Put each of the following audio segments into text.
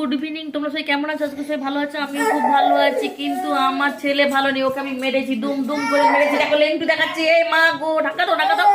Good evening তোমরা সবাই কেমন আছো? আজকে সবাই ভালো আছো? আমিও খুব ভালো আছি, কিন্তু আমার ছেলে ভালো নেই, ওকে আমি মেরেছি, দুম দুম করে মেরেছি। দেখো, লেংটু দেখাচ্ছি। এই মা গো, ঢাকা দাও ঢাকা দাও।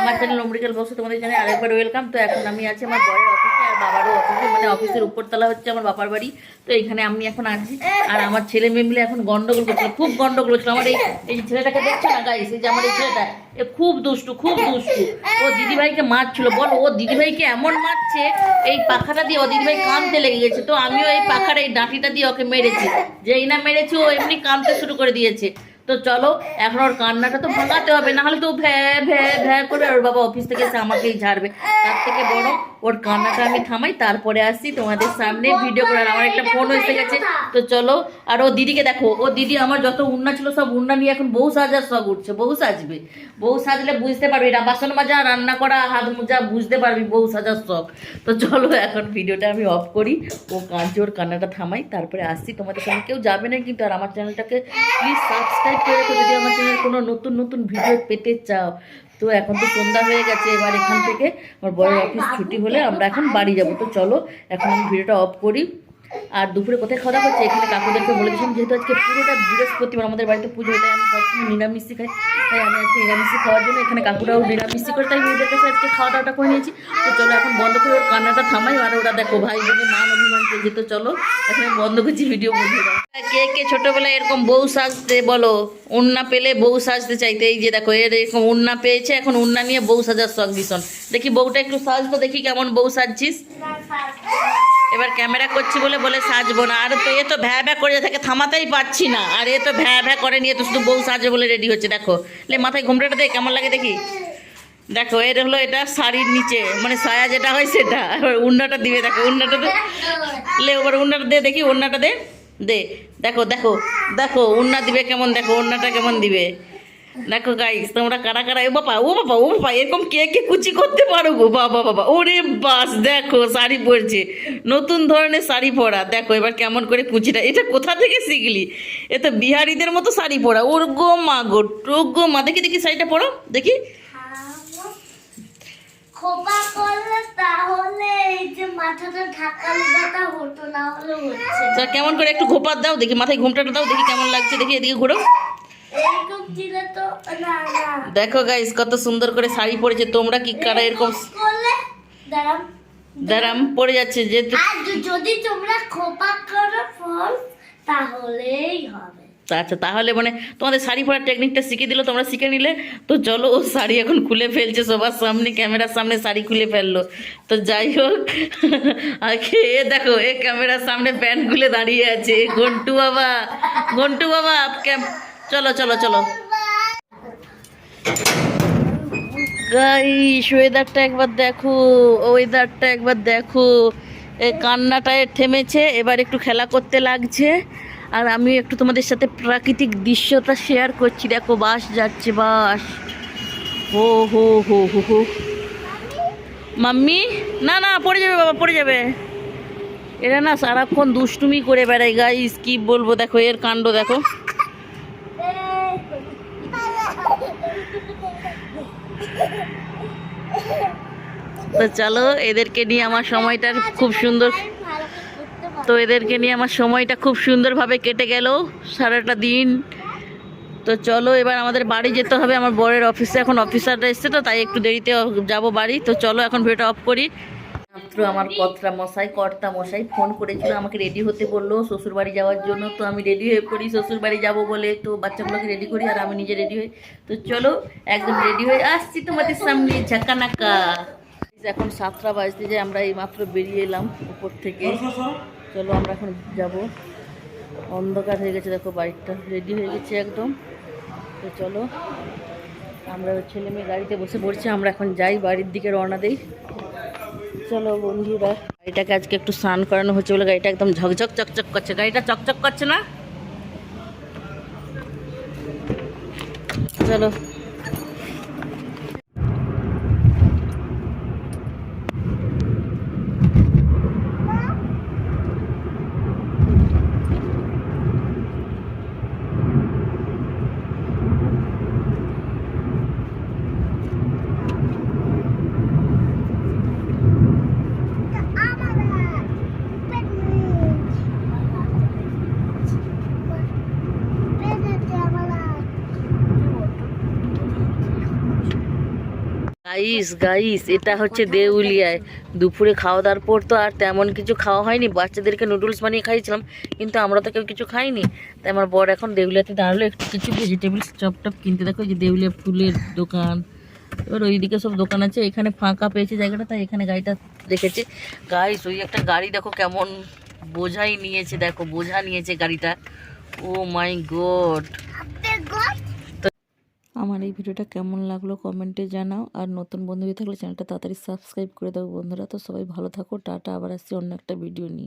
আমার চ্যানেল অমরিকাল বসে তোমাদের জানাই আরেকবার ওয়েলকাম তো এখন আমি আছি আমার বড়ের অফিসে আর বাবারও অফিসে মানে অফিসের উপরতলা হচ্ছে আমার বাবার বাড়ি। তো এখানে আমি এখন আছি, আর আমার ছেলে মেয়ে মিলে এখন গন্ডগোল করছিল, খুব গন্ডগোল হচ্ছিল আমার এই ছেলেটাকে দেখছ না এই যে আমার এই ছেলেটা এ খুব দুষ্টু খুব দুষ্টু। ও দিদিভাইকে মারছিল বল ও দিদিভাইকে এমন মারছে এই পাখাটা দিয়ে ও দিদিভাই কাঁদতে লেগে গেছে তো আমিও এই পাখার এই ডাঁটিটা দিয়ে ওকে মেরেছি। যেই না মেরেছি ও এমনি কাঁদতে শুরু করে দিয়েছে। তো চলো এখন ওর কান্নাটা তো ভাঙাতে হবে নাহলে তো ভ্যা ভ্যা ভ্যা করে ওর বাবা অফিস থেকে এসে আমাকেই ঝাড়বে। তার থেকে বড় ওর কান্নাটা আমি থামাই তারপরে আসি তোমাদের সামনে ভিডিও করার। আমার একটা ফোন এসে গেছে। তো চলো আর ও দিদিকে দেখো ও দিদি আমার যত উন্না ছিল সব উন্না নিয়ে এখন বউ সাজার শখ উঠছে বউ সাজবে। বউ সাজলে বুঝতে পারবি না বাসন মাজা রান্না করা হাত মোজা বুঝতে পারবি বউ সাজার শখ তো চলো এখন ভিডিওটা আমি অফ করি। ও কাঁদছে ওর কান্নাটা থামাই তারপরে আসছি। তোমাদের সঙ্গে কেউ যাবে না কিন্তু আর আমার চ্যানেলটাকে প্লিজ সাবস্ক্রাইব করে যদি আমার চ্যানেল কোনো নতুন নতুন ভিডিও পেতে চাও তো এখন তো সন্ধ্যা হয়ে গেছে এবার এখান থেকে আমার বড় অফিস ছুটি হলে আমরা এখন বাড়ি যাব। তো চলো এখন আমি ভিডিওটা অফ করি। আর দুপুরে কোথায় খাওয়া দাওয়া হচ্ছে, এখানে কাকুদেরকে বলে যেহেতু আজকে পুরোটা বৃহস্পতিবার, আমাদের বাড়িতে পুজো তাই আমি সবসময় নিরামিষই খাই। তাই আমি আজকে নিরামিষই খাওয়ার জন্য এখানে কাকুরাও নিরামিষই করে, তাই মেয়েদের কাছে আজকে খাওয়া দাওয়াটা করে নিয়েছি। তো চলো এখন বন্ধ করে ওর কান্নাটা থামাই, আর ওরা দেখো ভাই বোনের মান অভিমান পেয়েছে, তো চলো এখন বন্ধ করছি ভিডিও বন্ধুরা কে কে ছোটবেলায় এরকম বউ সাজতে বলো, উন্না পেলে বউ সাজতে চাইতে, এই যে দেখো, এর এরকম উন্না পেয়েছে, এখন উন্না নিয়ে বউ সাজার শখ ভীষণ। দেখি বউটা একটু সাজ তো দেখি কেমন বউ সাজছিস। এবার ক্যামেরা করছি বলে বলে সাজবো না। আর তো এ তো ভ্যা ভ্যা করে থাকে, থামাতেই পারছি না। আর এ তো ভ্যা ভ্যা করে নিয়ে তো শুধু বউ সাজবে বলে রেডি হচ্ছে, দেখো। লে, মাথায় ঘুমটাটা দে, কেমন লাগে দেখি? দেখো, এর হলো এটা শাড়ির নিচে মানে সায়া যেটা হয় সেটা। এবার উন্নাটা দিবে, দেখো, উন্নাটা লে এবার উন্নাটা দে, দেখি, উন্নাটা দে। দে, দেখো দেখো দেখো, উন্না দিবে কেমন, দেখো, উন্নাটা কেমন দিবে। দেখো গাইস তোমরা কারা কারা? ও বাবা ও বাবা ও বাবা এরকম কে কে কুচি করতে পারো গো? বাবা বাবা ওরে বাস দেখো শাড়ি পরছে। নতুন ধরনের শাড়ি পরা। দেখো এবার কেমন করে কুচিটা এটা কোথা থেকে শিখলি? এ তো বিহারিদের মতো শাড়ি পরা। ওর গো মা গো টো গো মা দেখি দেখি শাড়িটা পরো দেখি। খোপা করলে তাহলে এই যে মাথাটা ঢাকা লাগাটা হতো না হলে হচ্ছে তা কেমন করে একটু ঘোপাত দাও দেখি মাথায় ঘুমটাটা দাও দেখি কেমন লাগছে। দেখি এদিকে ঘুরো। দেখো গাইস কত সুন্দর করে শাড়ি পরেছে। তোমরা কি কারা এরকম দাঁড়াম পরে যাচ্ছে আর যদি তোমরা খোপা করো ফল তাহলেই হবে। আচ্ছা তাহলে মানে তোমাদের শাড়ি পরার টেকনিকটা শিখে দিল তোমরা শিখে নিলে। তো চলো ও শাড়ি এখন খুলে ফেলছে সবার সামনে ক্যামেরার সামনে শাড়ি খুলে ফেলল। তো যাই হোক আগে এ দেখো এ ক্যামেরার সামনে প্যান্ট খুলে দাঁড়িয়ে আছে। ঘন্টু বাবা ঘন্টু বাবা চলো চলো চলো। গাইস ওয়েদারটা একবার দেখো ওয়েদারটা একবার দেখো। এ কান্নাটা এর থেমেছে, এবার একটু খেলা করতে লাগছে। আর আমি একটু তোমাদের সাথে প্রাকৃতিক দৃশ্যটা শেয়ার করছি। দেখো, বাস যাচ্ছে, বাস। হো হো হো হো হো। মাম্মি? না না, পড়ে যাবে বাবা, পড়ে যাবে। এরা না সারাক্ষণ দুষ্টুমি করে বেড়ায়। গাইস কি বলব, দেখো, এর কাণ্ড, দেখো। তো চলো, এদেরকে নিয়ে আমার সময়টা খুব সুন্দর তো এদেরকে নিয়ে আমার সময়টা খুব সুন্দরভাবে কেটে গেল সারাটা দিন। তো চলো, এবার আমাদের বাড়ি যেতে হবে। আমার বরের অফিসে এখন অফিসাররা এসছে তো তাই একটু দেরিতে যাব বাড়ি। তো চলো, এখন ভিডিওটা অফ করি। মাত্র আমার কর্তা মশাই কর্তা মশাই ফোন করেছিল আমাকে রেডি হতে বলল শ্বশুর বাড়ি যাওয়ার জন্য। তো আমি রেডি হয়ে পড়ি শ্বশুর বাড়ি যাব বলে তো বাচ্চাগুলোকে রেডি করি আর আমি নিজে রেডি হই। তো চলো একদম রেডি হয়ে আসছি তোমাদের সামনে ঝাঁকানাকা। এখন সাতটা বাজতে যে আমরা এই মাত্র বেরিয়ে এলাম উপর থেকে। চলো আমরা এখন যাব। অন্ধকার হয়ে গেছে দেখো বাইকটা রেডি হয়ে গেছে একদম। তো চলো আমরা ছেলে মেয়ে গাড়িতে বসে পড়ছি আমরা এখন যাই বাড়ির দিকে রওনা দেই। চলো বন্ধুরা। গাড়িটাকে আজকে একটু স্নান করানো হচ্ছে বলে গাড়িটা একদম ঝকঝক চকচক করছে। গাড়িটা চকচক করছে না? চলো। গাইস গাইস, এটা হচ্ছে দেউলিয়ায়। দুপুরে খাওয়া দাওয়ার পর তো আর তেমন কিছু খাওয়া হয়নি। বাচ্চাদেরকে নুডলস বানিয়ে খাইছিলাম কিন্তু আমরা তো কেউ কিছু খাইনি। তাই আমার বর এখন দেউলিয়াতে দাঁড়াল, একটু কিছু ভেজিটেবলস চপ টপ কিনতে। দেখো যে দেউলিয়া ফুলের দোকান। এবার ওইদিকে সব দোকান আছে, এখানে ফাঁকা পেয়েছে জায়গাটা, তাই এখানে গাড়িটা রেখেছে। গাইস, ওই একটা গাড়ি দেখো কেমন বোঝাই নিয়েছে, দেখো, বোঝা নিয়েছে গাড়িটা। ও মাই গড আমার এই ভিডিওটা কেমন লাগল কমেন্টে জানাও। আর নতুন বন্ধু থাকলে চ্যানেলটা তাড়াতাড়ি সাবস্ক্রাইব করে দাও বন্ধুরা। তো সবাই ভালো থাকো, টাটা, আবার আসছি অন্য একটা ভিডিও নিয়ে।